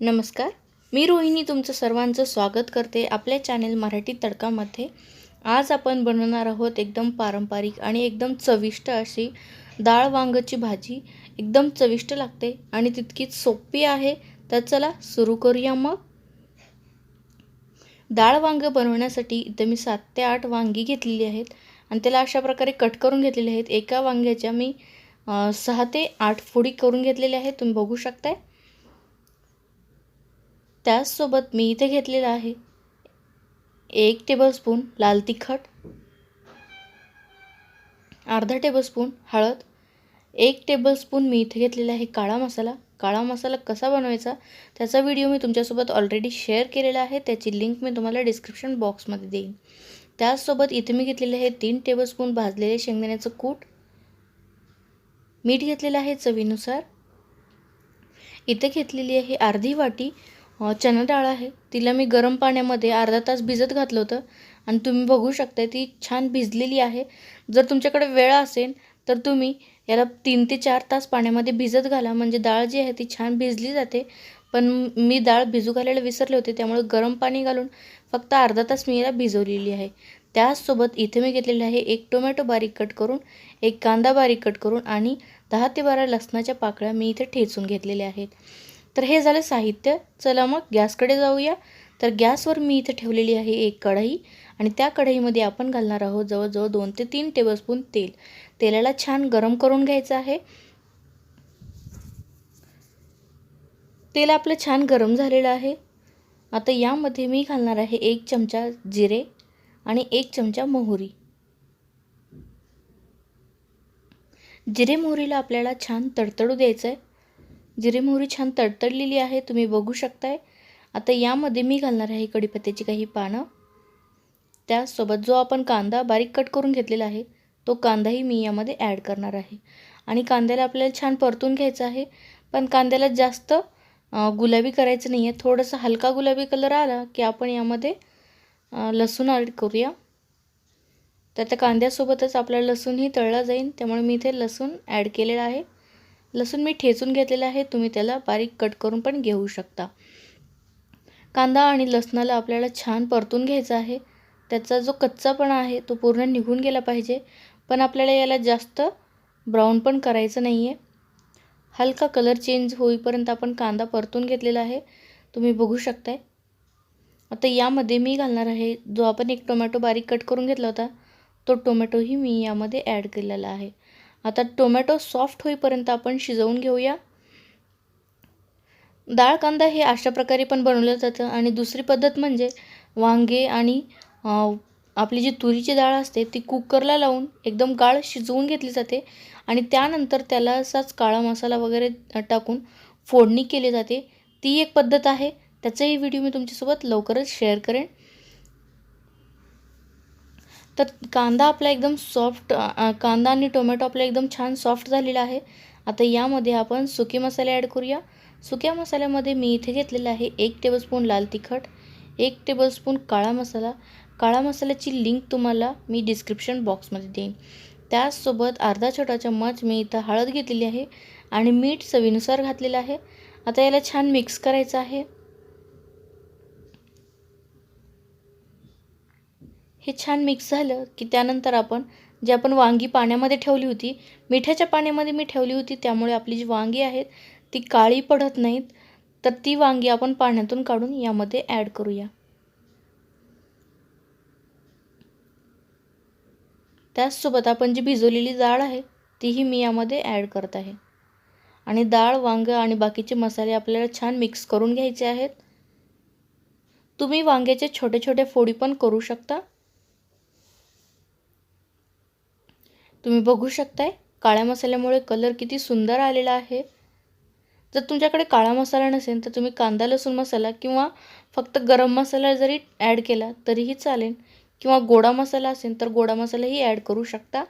नमस्कार. मी रोहिणी तुमचं सर्वांचं स्वागत करते आपल्या चॅनेल मराठी तडकामध्ये. आज आपण बनवणार आहोत एकदम पारंपरिक आणि एकदम चविष्ट अशी डाळ वांगची भाजी. एकदम चविष्ट लागते आणि तितकीच सोपी आहे. तर चला सुरू करूया मग. डाळ वांग बनवण्यासाठी इथं मी सात ते आठ वांगी घेतलेली आहेत आणि त्याला अशा प्रकारे कट करून घेतलेले आहेत. एका वांग्याच्या मी सहा ते आठ फोडी करून घेतलेल्या आहेत. तुम्ही बघू शकताय. त्याचसोबत मी इथे घेतलेलं आहे. एक टेबलस्पून लाल तिखट अर्धा टेबलस्पून हळद एक टेबलस्पून मी इथे घेतलेला आहे काळा मसाला. काळा मसाला कसा बनवायचा त्याचा व्हिडिओ मी तुमच्यासोबत ऑलरेडी शेअर केलेला आहे. त्याची लिंक मी तुम्हाला डिस्क्रिप्शन बॉक्समध्ये देईन. त्याचसोबत इथे मी घेतलेले आहे तीन टेबलस्पून भाजलेले शेंगदाण्याचं कूट. मीठ घेतलेलं आहे चवीनुसार. इथे घेतलेली आहे अर्धी वाटी चणा डाळ आहे. तिला मी गरम पाण्यामध्ये अर्धा तास भिजत घातलं होतं. आणि तुम्ही बघू शकता ती छान भिजलेली आहे. जर तुमच्याकडे वेळ असेल तर तुम्ही याला तीन ते चार तास पाण्यामध्ये भिजत घाला. म्हणजे डाळ जी आहे ती छान भिजली जाते. पण मी डाळ भिजू घालायला विसरले होते त्यामुळे गरम पाणी घालून फक्त अर्धा तास मी याला भिजवलेली आहे. त्याचसोबत इथे मी घेतलेलं आहे एक टोमॅटो बारीक कट करून एक कांदा बारीक कट करून आणि दहा ते बारा लसणाच्या पाकळ्या मी इथे ठेचून घेतलेल्या आहेत. तर हे झालं साहित्य. चला मग गॅसकडे जाऊया. तर गॅसवर मी इथे ठेवलेली आहे एक कढई आणि त्या कढईमध्ये आपण घालणार आहोत जवळजवळ दोन ते तीन टेबलस्पून तेल. तेलाला छान गरम करून घ्यायचं आहे. तेल आपलं छान गरम झालेलं आहे. आता यामध्ये मी घालणार आहे एक चमचा जिरे आणि एक चमचा मोहरी. जिरे मोहरीला आपल्याला छान तडतडू द्यायचं आहे जिरे मोहरी छान तडतडलेली आहे तुम्ही बघू शकताय. आता यामध्ये मी घालणार आहे कढीपत्त्याची काही पानं. त्यासोबत जो आपण कांदा बारीक कट करून घेतलेला आहे तो कांदाही मी यामध्ये ॲड करणार आहे. आणि कांद्याला आपल्याला छान परतून घ्यायचं आहे पण कांद्याला जास्त गुलाबी करायचं नाही आहे थोडंसं हलका गुलाबी कलर आला की आपण यामध्ये लसूण ॲड करूया. तर त्या कांद्यासोबतच आपला लसूणही तळला जाईल त्यामुळे मी इथे लसूण ॲड केलेला आहे. लसूण मी ठेचून घेतलेला आहे तुम्ही त्याला बारीक कट करून पण घेऊ शकता. कांदा आणि लसणाला आपल्याला छान परतून घ्यायचा आहे. त्याचा जो कच्चापणा आहे तो पूर्ण निघून गेला पाहिजे. पण आपल्याला याला जास्त ब्राऊन पण करायचं नाही आहे हलका कलर चेंज होईपर्यंत आपण कांदा परतून घेतलेला आहे. तुम्ही बघू शकताय. आता यामध्ये मी घालणार आहे जो आपण एक टोमॅटो बारीक कट करून घेतला होता तो टोमॅटोही मी यामध्ये ॲड केलेला आहे. आता टोमॅटो सॉफ्ट होईपर्यंत आपण शिजवून घेऊया. डाळ कांदा हे अशा प्रकारे पण बनवलं जातं आणि दुसरी पद्धत म्हणजे वांगे आणि आपली जी तुरीची डाळ असते ती कुकरला लावून एकदम गाळ शिजवून घेतली जाते आणि त्यानंतर त्याला असाच काळा मसाला वगैरे टाकून फोडणी केली जाते. ती एक पद्धत आहे. त्याचाही व्हिडिओ मी तुमच्यासोबत लवकरच शेअर करेन. तर कांदा आपला एकदम सॉफ्ट कांदा आणि टोमॅटो आपला एकदम छान सॉफ्ट झालेला आहे. आता यामध्ये आपण सुके मसाले ॲड करूया. सुक्या मसाल्यामध्ये मी इथे घेतलेलं आहे एक टेबलस्पून लाल तिखट एक टेबलस्पून काळा मसाला. काळा मसाल्याची लिंक तुम्हाला मी डिस्क्रिप्शन बॉक्समध्ये देईन. त्याचसोबत अर्धा छोटा चम्मच मी इथं हळद घेतलेली आहे आणि मीठ चवीनुसार घातलेलं आहे. आता याला छान मिक्स करायचं आहे. हे छान मिक्स झालं की त्यानंतर आपण जे आपण वांगी पाण्यामध्ये ठेवली होती मिठाच्या पाण्यामध्ये मी ठेवली होती त्यामुळे आपली जी वांगी आहेत ती काळी पडत नाहीत. तर ती वांगी आपण पाण्यातून काढून यामध्ये ॲड करूया. त्याचसोबत आपण जी भिजवलेली डाळ आहे तीही मी यामध्ये ॲड करत आहे. आणि डाळ वांगं आणि बाकीचे मसाले आपल्याला छान मिक्स करून घ्यायचे आहेत. तुम्ही वांग्याचे छोटे छोटे फोडी पण करू शकता. तुम्ही बघू शकताय काळ्या मसाल्यामुळे कलर किती सुंदर आलेला आहे. जर तुमच्याकडे काळा मसाला नसेल तर तुम्ही कांदा लसूण मसाला किंवा फक्त गरम मसाला जरी ॲड केला तरीही चालेल. किंवा गोडा मसाला असेल तर गोडा मसालाही ॲड करू शकता.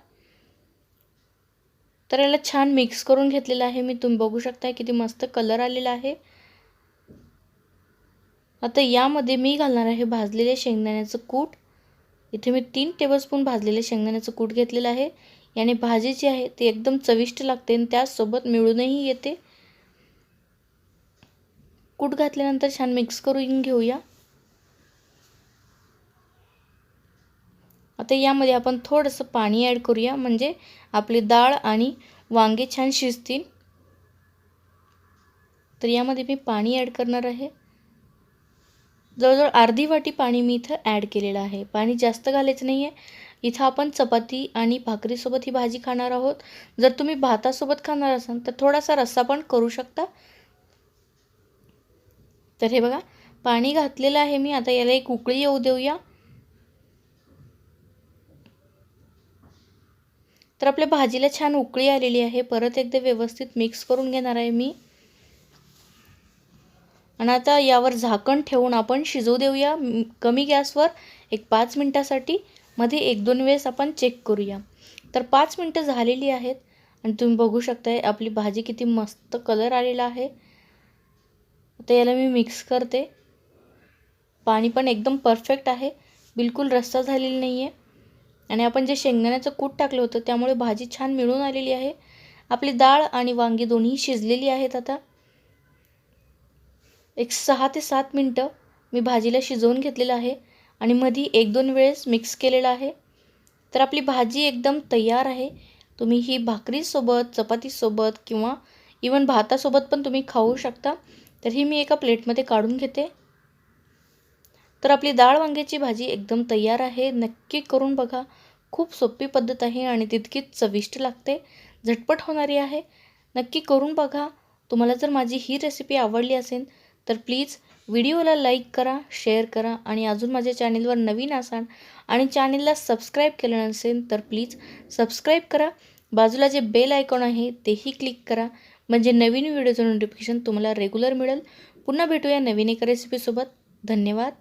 तर याला छान मिक्स करून घेतलेला आहे. मी तुम्ही बघू शकता किती मस्त कलर आलेला आहे. आता यामध्ये मी घालणार आहे भाजलेले शेंगदाण्याचं कूट. इथे मी तीन टेबलस्पून भाजलेले शेंगदाण्याचं कूट घेतलेलं आहे. याने भाजी जी आहे ती एकदम चविष्ट लागते आणि त्याचसोबत मिळूनही येते. कूट घातल्यानंतर छान मिक्स करून घेऊया. आता यामध्ये आपण थोडंसं पाणी ॲड करूया. म्हणजे आपली डाळ आणि वांगे छान शिजतील. तर यामध्ये मी पाणी ॲड करणार आहे. जवळजवळ अर्धी वाटी पाणी मी इथं ॲड केलेलं आहे. पाणी जास्त घालायचं नाही आहे इथं आपण चपाती आणि भाकरीसोबत ही भाजी खाणार आहोत. जर तुम्ही भातासोबत खाणार असाल तर थोडासा रस्सा पण करू शकता. तर हे बघा पाणी घातलेलं आहे मी. आता याला एक उकळी येऊ देऊया. तर आपल्या भाजीला छान उकळी आलेली आहे. परत एकदा व्यवस्थित मिक्स करून घेणार आहे मी. आणि आता यावर झाकण ठेवून आपण शिजवू देऊया. कमी गॅसवर एक पाच मिनटासाठी. मध्ये एक दोन वेळेस आपण चेक करूया. तर पाच मिनटं झालेली आहेत आणि तुम्ही बघू शकताय आपली भाजी किती मस्त कलर आलेला आहे. आता याला मी मिक्स करते. पाणी पण एकदम परफेक्ट आहे. बिलकुल रस्सा झालेली नाही आहे आणि आपण जे शेंगदाण्याचं कूट टाकलं होतं त्यामुळे भाजी छान मिळून आलेली आहे. आपली डाळ आणि वांगी दोन्ही शिजलेली आहेत आता. एक सहा ते सात मिनटं मी भाजीला शिजवून घेतलेलं आहे. आणि मधी एक दोन वेळेस मिक्स केलेलं आहे. तर आपली भाजी एकदम तयार आहे. तुम्ही ही भाकरीसोबत चपातीसोबत किंवा इवन भातासोबत पण तुम्ही खाऊ शकता. तर ही मी एका प्लेटमध्ये काढून घेते. तर आपली डाळ वांग्याची भाजी एकदम तयार आहे. नक्की करून बघा. खूप सोपी पद्धत आहे आणि तितकीच चविष्ट लागते. झटपट होणारी आहे. नक्की करून बघा. तुम्हाला जर माझी ही रेसिपी आवडली असेल तर प्लीज व्हिडिओला लाईक करा शेअर करा आणि अजून माझ्या चॅनेलवर नवीन असाल आणि चॅनेलला सबस्क्राईब केलं नसेल तर प्लीज सबस्क्राईब करा. बाजूला जे बेल आयकॉन आहे तेही क्लिक करा. म्हणजे नवीन व्हिडिओचं नोटिफिकेशन तुम्हाला रेग्युलर मिळेल. पुन्हा भेटूया नवीन एका रेसिपीसोबत धन्यवाद.